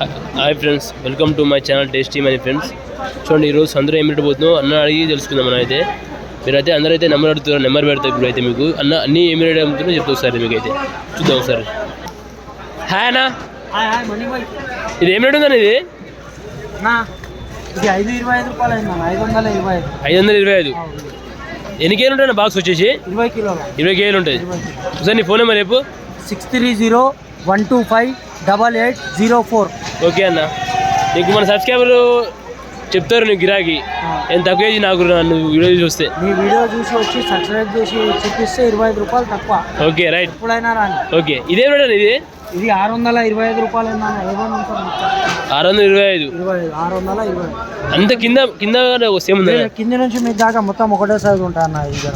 Hi friends welcome to my channel tasty Mani friends. చూడండి ఈరోజు అందరూ ఏం రేటు పోతుందో అన్న అడిగి తెలుసుకుందాం మనం అయితే మీరైతే అందరూ అయితే నెంబర్ అడుగుతారు నెంబర్ పెడతారు ఇప్పుడు అయితే మీకు. అన్న అన్ని ఏమి రేట్ అమ్ముతుందో చెప్తా ఒకసారి మీకు అయితే చూద్దాం ఒకసారి. హాయ్ అన్న. ఇది ఏం రేట్ ఉందన్న ఇది? ఐదు వందల ఇరవై ఐదు. ఎన్ని కేజీలు ఉంటాయి బాక్స్ వచ్చేసి? ఇరవై కిలోలు. ఇరవై కిలో ఒకసారి నీ ఫోన్ నెంబర్ రేపు six three zero one two five double eight zero four. Okay అన్న. నీకు మన సబ్స్క్రైబర్ చెప్తారు నీకు గిరాకి. ఎంత తక్కువ చేసి నాకు నన్ను వీడియో చూస్తే. మీ వీడియో చూసి వచ్చి సబ్స్క్రైబ్ చేసి చూపిస్తే ఇరవై ఐదు రూపాయలు తక్కువ. Okay right. ఎప్పుడైనా రాని. ఓకే ఇదేం రేట్ ఇది? ఇది ఆరు వందల ఇరవై ఐదు రూపాయలు. ఆరు వందల ఇరవై ఐదు. ఇరవై ఐదు ఆరు వందల ఇరవై. అంత కింద కింద సేమ్ ఉంది? కింద నుంచి మీ దాకా మొత్తం ఒకటే సైజు ఉంటాయి అన్న ఇది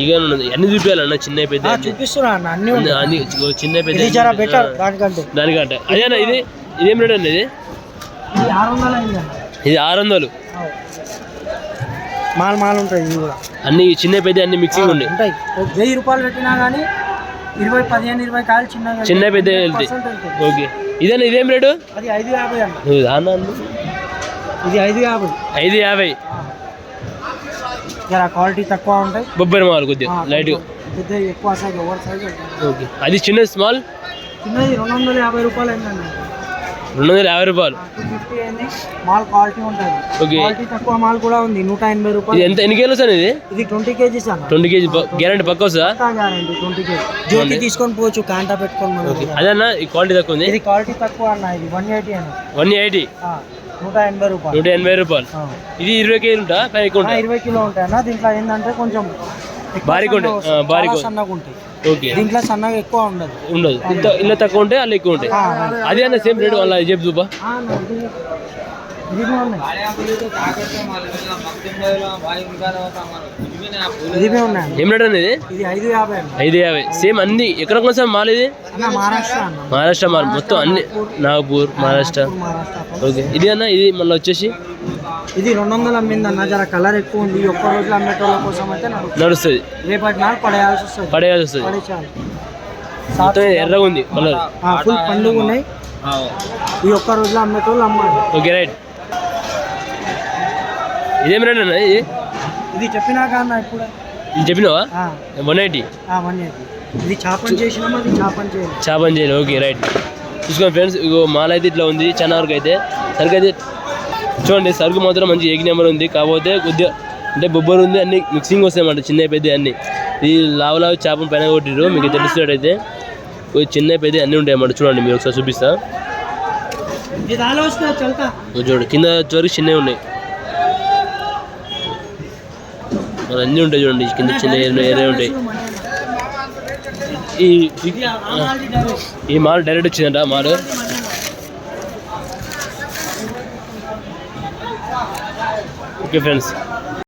ఈగ అన్ని చూపించాలన్న చిన్న పెద్ద అన్ని. చూపిస్తున్నా అన్న అన్ని అన్ని అన్ని చిన్న పెద్ద అన్ని దానికంటే. దానికంటే. అదేనా ఇది ఇదేం రేట్ అండి ఇది? ఇది ఆరు వందలు అన్న. మాల్ మాల్ ఉంటాయి కూడా. అన్ని చిన్న పెద్ద అన్ని మిక్సింగ్ ఉండి. ఉంటాయి. వెయ్యి రూపాయలు పెట్టినా కానీ ఇరవై పదిహేను ఇరవై కాయలు చిన్నగా చిన్న పెద్ద వెళ్తాయి ఓకే. ఇదేనా ఇదేం రేటు? అది ఐదు యాభై అన్న. అన్న? ఇది ఐదు యాభై. ఐదు యాభై. జర క్వాలిటీ తక్కువ ఉంటాయి. బొబ్బరి మాలు కొద్దిగా లైట్ పెద్ద ఎక్కువ సైజ్ ఓవర్ సైజ్ ఓకే. అది చిన్న స్మాల్? చిన్నది రెండు వందల యాభై రూపాయలు అయిందండి. రెండు వందల యాభై రూపాయలు. మాల్ క్వాలిటీ ఉంటుంది. క్వాలిటీ తక్కువ మాల్ కూడా ఉంది. నూట ఎనభై రూపాయలు. ఎంత ఎన్ని కేజీలు సార్ ఇది? ఇది ట్వంటీ కేజీస్ అన్న. ట్వంటీ కేజీ గ్యారంటీ పక్క వస్తుందా? Guarantee twenty kg. జ్యోతి తీసుకొని పోవచ్చు కాంటా పెట్టుకొని ఓకే. అదన్నా ఈ క్వాలిటీ తక్కువ ఉంది? ఇది క్వాలిటీ తక్కువ అన్న ఇది వన్ ఎయిటీ అన్న. One eighty? నూట ఎనభై రూపాయలు. నూట ఎనభై రూపాయలు. ఆ. ఇది ఇరవై కేజీలు ఉంటా పై ఎక్కువ ఆ, ఉంటా ఇరవై కిలో ఉంటాయి అన్న దీంట్లో ఏంటంటే కొంచెం బారీగా ఉంటాయి. బారీగా సన్నగా ఉంటాయి. ఓకే. దీంట్లో సన్నగా ఎక్కువ ఉండదు. ఉండదు. ఇంత ఇలా తక్కువ ఉంటే అలా ఎక్కువ ఉంటాయి. అదే అన్న సేమ్ రేట్ అలా చెప్పు చూపా. ఇది- ఇది. ఏం రేట్ ఐదు యాభై సేమ్ అన్ని. ఎక్కడ కొంచెం మాల్ ఇది? అన్న మహారాష్ట్ర అన్న. మహారాష్ట్ర మాల్. మొత్తం అన్ని. నాగపూర్ మహారాష్ట్ర. ఓకే. ఇది అన్న ఇది మళ్ళీ వచ్చేసి? ఇది రెండు వందలు అమ్మింది అన్న జర కలర్ ఎక్కువ ఉంది. ఒక్క రోజులో అమ్మేటోళ్ళ కోసం అయితే నడుస్తుంది. రేపటి నాడు పడేయాల్సి వస్తుంది. పడేయాల్సి వస్తుంది. ఎర్రగా ఉంది కలర్ ఫుల్ పండుగ ఉన్నాయి. ఈ ఒక్క రోజులో అమ్మేటోళ్ళు అమ్మాలి. ఓకే రైట్ ఇదేం రేట్ అన్న ఇది? ఇది చెప్పినాక అన్న ఇప్పుడు. ఇది చెప్పినావా? One eighty? One eighty. ఇది చాపని చేసినామా అది చాపని చేయాలి చేపని చేయాలి ఓకే రైట్. చూసుకోండి ఫ్రెండ్స్ ఇగో మాల్ అయితే ఇట్లా ఉంది చాలా వరకు అయితే సరుకు అయితే చూడండి సరుకు మాత్రం మంచి ఏక్ నెంబర్ ఉంది. కాకపోతే కొద్దిగా అంటే బొబ్బరు ఉంది అన్ని మిక్సింగ్ వస్తాయి అన్నమాట చిన్న పెద్ద అన్ని. ఈ లావు లావు చేపను పైన కొట్టిరు మీకు తెలుస్తున్నట్టయితే. కొద్ది చిన్న పెద్ద అన్నీ ఉంటాయి అన్నమాట చూడండి మీరు ఒకసారి చూపిస్తా. చూడండి కింద వరకు చిన్నవి ఉన్నాయి. మరి అన్నీ ఉంటాయి చూడండి కింద చిన్న ఎర్ర ఎర్ర ఉంటాయి ఈ ఈ- ఈ మాల్ డైరెక్ట్ వచ్చిందంట మాల్ ఓకే ఫ్రెండ్స్